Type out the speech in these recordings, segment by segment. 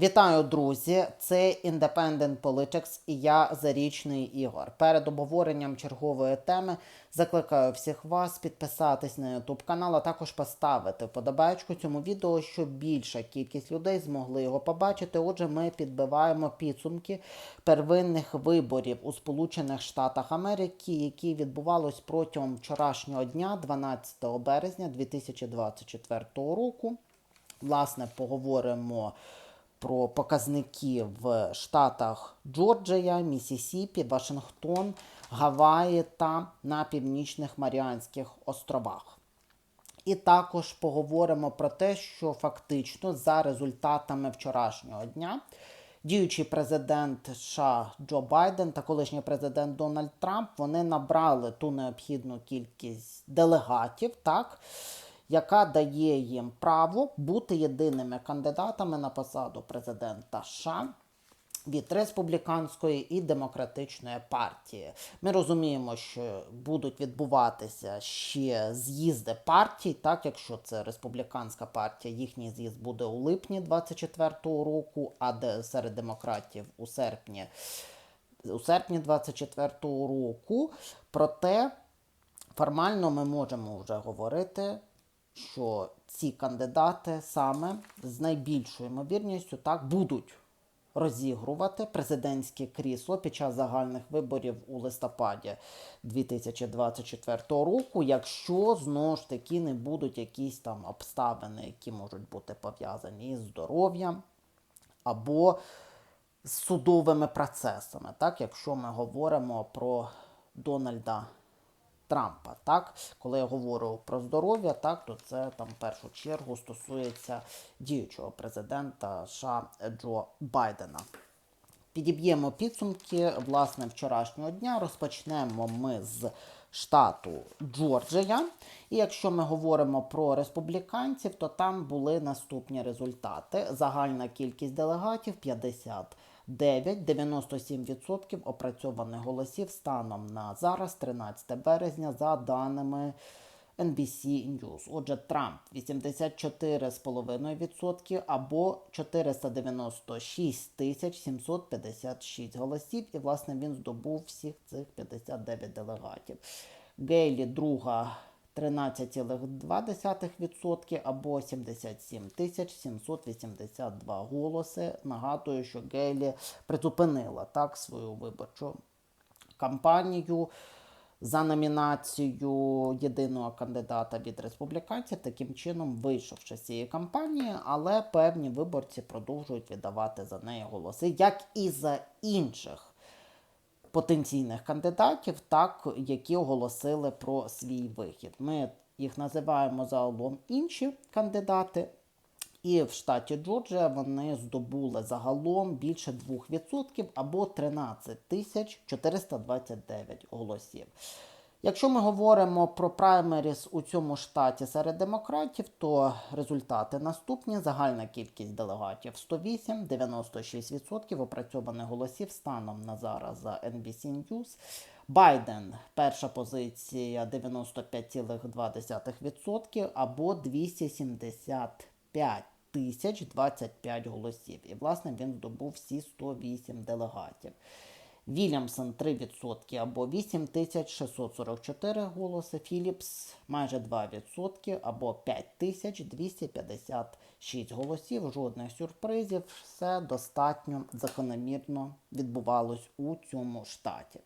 Вітаю, друзі! Це Independent Politics і я Зарічний Ігор. Перед обговоренням чергової теми закликаю всіх вас підписатись на YouTube канал, а також поставити вподобайку цьому відео, щоб більша кількість людей змогли його побачити. Отже, ми підбиваємо підсумки первинних виборів у Сполучених Штатах Америки, які відбувалось протягом вчорашнього дня, 12 березня 2024 року. Власне, поговоримо про показники в штатах Джорджія, Місісіпі, Вашингтон, Гаваї та на Північних Маріанських островах. І також поговоримо про те, що фактично за результатами вчорашнього дня діючий президент США Джо Байден та колишній президент Дональд Трамп вони набрали ту необхідну кількість делегатів, так, яка дає їм право бути єдиними кандидатами на посаду президента США від республіканської і демократичної партії. Ми розуміємо, що будуть відбуватися ще з'їзди партій, так якщо це республіканська партія, їхній з'їзд буде у липні 24-го року, а де серед демократів у серпні. У серпні 24-го року, проте формально ми можемо вже говорити, що ці кандидати саме з найбільшою ймовірністю так будуть розігрувати президентське крісло під час загальних виборів у листопаді 2024 року, якщо знову ж таки не будуть якісь там обставини, які можуть бути пов'язані із здоров'ям або з судовими процесами, так, якщо ми говоримо про Дональда Трампа. Так, коли я говорю про здоров'я, так то це там в першу чергу стосується діючого президента США Джо Байдена. Підіб'ємо підсумки власне вчорашнього дня. Розпочнемо ми з штату Джорджія. І якщо ми говоримо про республіканців, то там були наступні результати. Загальна кількість делегатів 50. 9, 97% опрацьованих голосів станом на зараз, 13 березня, за даними NBC News. Отже, Трамп 84,5% або 496 тисяч 756 голосів. І, власне, він здобув всіх цих 59 делегатів. Гейлі друга 13,2% або 77 тисяч 782 голоси. Нагадую, що Гейлі призупинила так свою виборчу кампанію за номінацію єдиного кандидата від республіканців, таким чином вийшовши з цієї кампанії, але певні виборці продовжують віддавати за неї голоси, як і за інших потенційних кандидатів, так, які оголосили про свій вихід. Ми їх називаємо загалом інші кандидати. І в штаті Джорджія вони здобули загалом більше 2% або 13 тисяч 429 голосів. Якщо ми говоримо про праймеріс у цьому штаті серед демократів, то результати наступні: загальна кількість делегатів 108, 96% опрацьованих голосів станом на зараз за NBC News. Байден перша позиція 95,2% або 275 тисяч 25 голосів. І, власне, він здобув всі 108 делегатів. Вільямсон 3% або 8644 голоси. Філіпс майже 2% або 5256 голосів. Жодних сюрпризів. Все достатньо закономірно відбувалось у цьому штаті.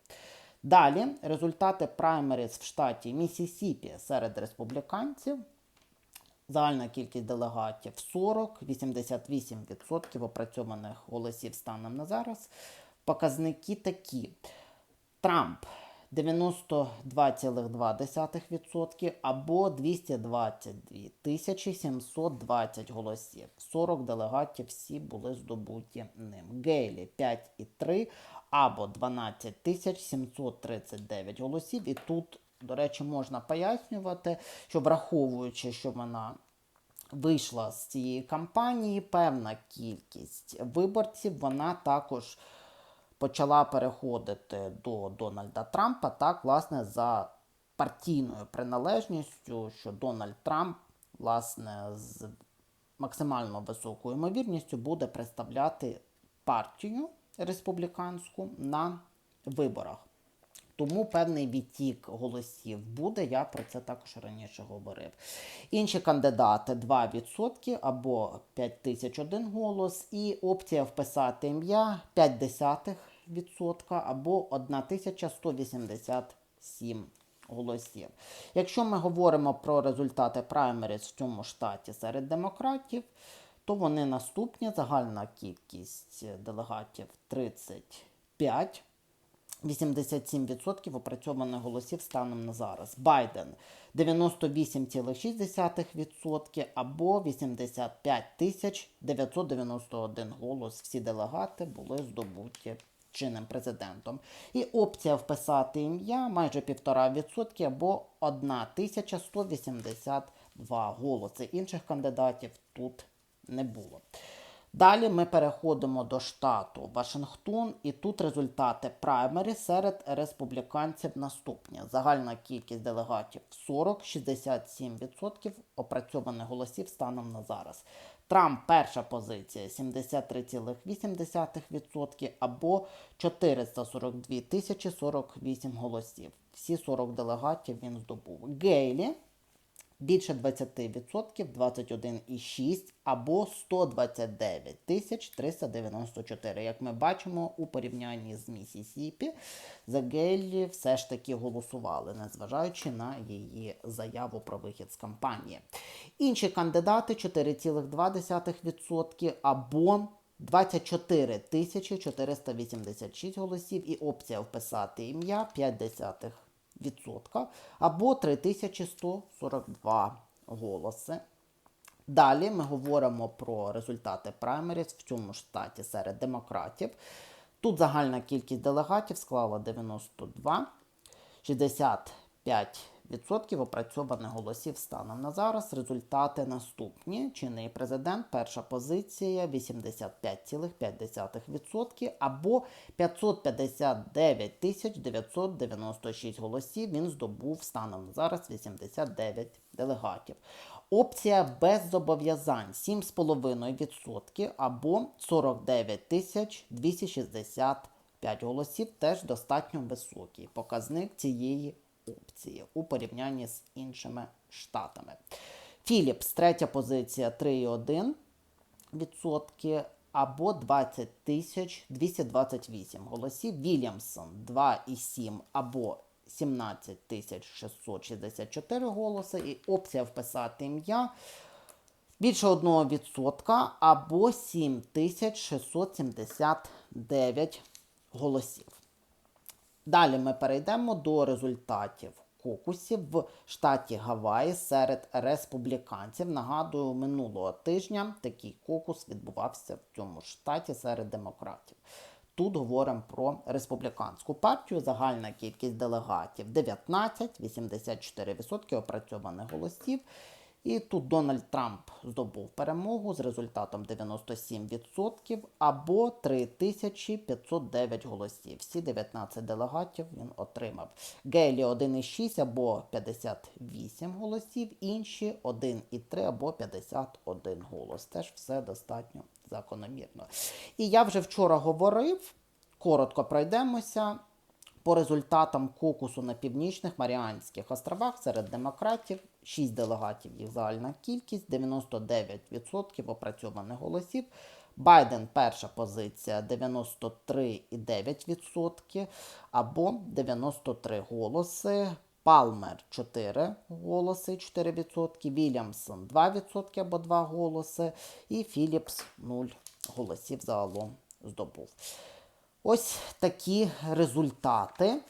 Далі результати праймеріс в штаті Місісіпі серед республіканців. Загальна кількість делегатів 40, 88% опрацьованих голосів станом на зараз. Показники такі. Трамп 92,2% або 222 тисячі 720 голосів. 40 делегатів всі були здобуті ним. Гейлі 5,3 або 12 тисяч 739 голосів. І тут, до речі, можна пояснювати, що враховуючи, що вона вийшла з цієї кампанії, певна кількість виборців, вона також почала переходити до Дональда Трампа, так, власне, за партійною приналежністю, що Дональд Трамп, власне, з максимально високою ймовірністю буде представляти партію республіканську на виборах. Тому певний відтік голосів буде. Я про це також раніше говорив. Інші кандидати 2% або 5 тисяч один голос, і опція вписати ім'я 0,5% або 1187 голосів. Якщо ми говоримо про результати праймеріз в цьому штаті серед демократів, то вони наступні. Загальна кількість делегатів 35. 87% опрацьованих голосів станом на зараз. Байден 98,6% або 85 тисяч 991 голос. Всі делегати були здобуті чинним президентом. І опція вписати ім'я майже 1,5% або 1182 голоси. Інших кандидатів тут не було. Далі ми переходимо до штату Вашингтон, і тут результати праймері серед республіканців наступні. Загальна кількість делегатів 40-67% опрацьованих голосів станом на зараз. Трамп перша позиція 73,8% або 442 тисячі 48 голосів. Всі 40 делегатів він здобув. Гейлі більше 20%, 21,6 або 129 394. Як ми бачимо, у порівнянні з Місісіпі, за Гейлі все ж таки голосували, незважаючи на її заяву про вихід з кампанії. Інші кандидати 4,2% або 24 486 голосів і опція вписати ім'я 5 десятих або 3142 голоси. Далі ми говоримо про результати праймеріс в цьому штаті серед демократів. Тут загальна кількість делегатів склала 92, 65% опрацьованих голосів станом на зараз. Результати наступні. Чинний президент, перша позиція 85,5% або 559 996 голосів. Він здобув станом на зараз 89 делегатів. Опція без зобов'язань 7,5% або 49 тисяч 265 голосів. Теж достатньо високий показник цієї опції у порівнянні з іншими штатами. Філіпс, третя позиція 3,1% або 20 тисяч 228 голосів. Вільямсон 2,7 або 17 тисяч 664 голоси. І опція вписати ім'я більше 1% або 7679 голосів. Далі ми перейдемо до результатів кокусів в штаті Гаваї серед республіканців. Нагадую, минулого тижня такий кокус відбувався в цьому штаті серед демократів. Тут говоримо про республіканську партію. Загальна кількість делегатів 19, 84% опрацьованих голосів. І тут Дональд Трамп здобув перемогу з результатом 97% або 3509 голосів. Всі 19 делегатів він отримав. Гейлі 1,6 або 58 голосів, інші 1,3 або 51 голос. Теж все достатньо закономірно. І я вже вчора говорив, коротко пройдемося. По результатам кокусу на північних Маріанських островах серед демократів 6 делегатів їх загальна кількість, 99% опрацьованих голосів. Байден перша позиція 93,9% або 93 голоси. Палмер 4 голоси, 4%, Вільямсон 2% або 2 голоси, і Філіпс 0 голосів загалом здобув. Ось такі результати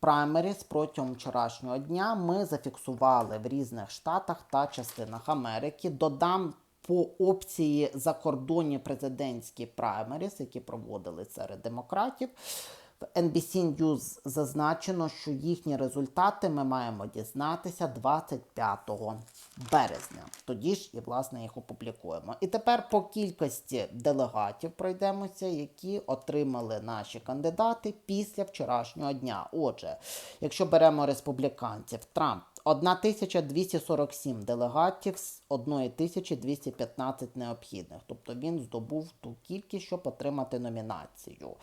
праймеріс протягом вчорашнього дня ми зафіксували в різних штатах та частинах Америки. Додам по опції закордонні президентські праймеріс, які проводили серед демократів. В NBC News зазначено, що їхні результати ми маємо дізнатися 25 березня. Тоді ж і власне їх опублікуємо. І тепер по кількості делегатів пройдемося, які отримали наші кандидати після вчорашнього дня. Отже, якщо беремо республіканців, Трамп 1247 делегатів з 1215 необхідних. Тобто він здобув ту кількість, щоб отримати номінацію.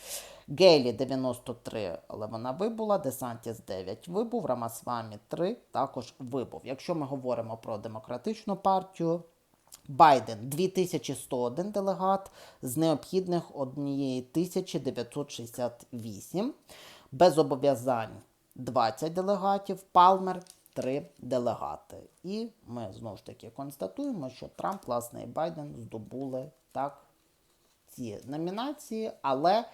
Гейлі 93, але вона вибула. Десантіс 9 вибув. Рамасвамі 3 також вибув. Якщо ми говоримо про демократичну партію, Байден 2101 делегат з необхідних 1968. Без зобов'язань 20 делегатів, Палмер 3 делегати. І ми знову ж таки констатуємо, що Трамп, власне, і Байден здобули так ці номінації, але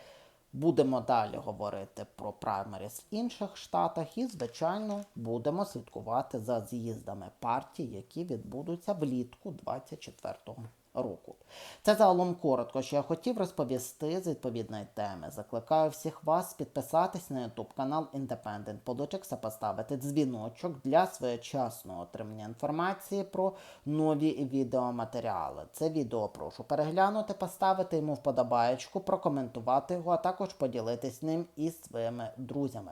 будемо далі говорити про праймеріс в інших штатах і, звичайно, будемо слідкувати за з'їздами партій, які відбудуться влітку 24-го року. Це загалом коротко, що я хотів розповісти з відповідної теми. Закликаю всіх вас підписатись на YouTube канал Independent Politics, а поставити дзвіночок для своєчасного отримання інформації про нові відеоматеріали. Це відео прошу переглянути, поставити йому вподобаєчку, прокоментувати його, а також поділитись ним із своїми друзями.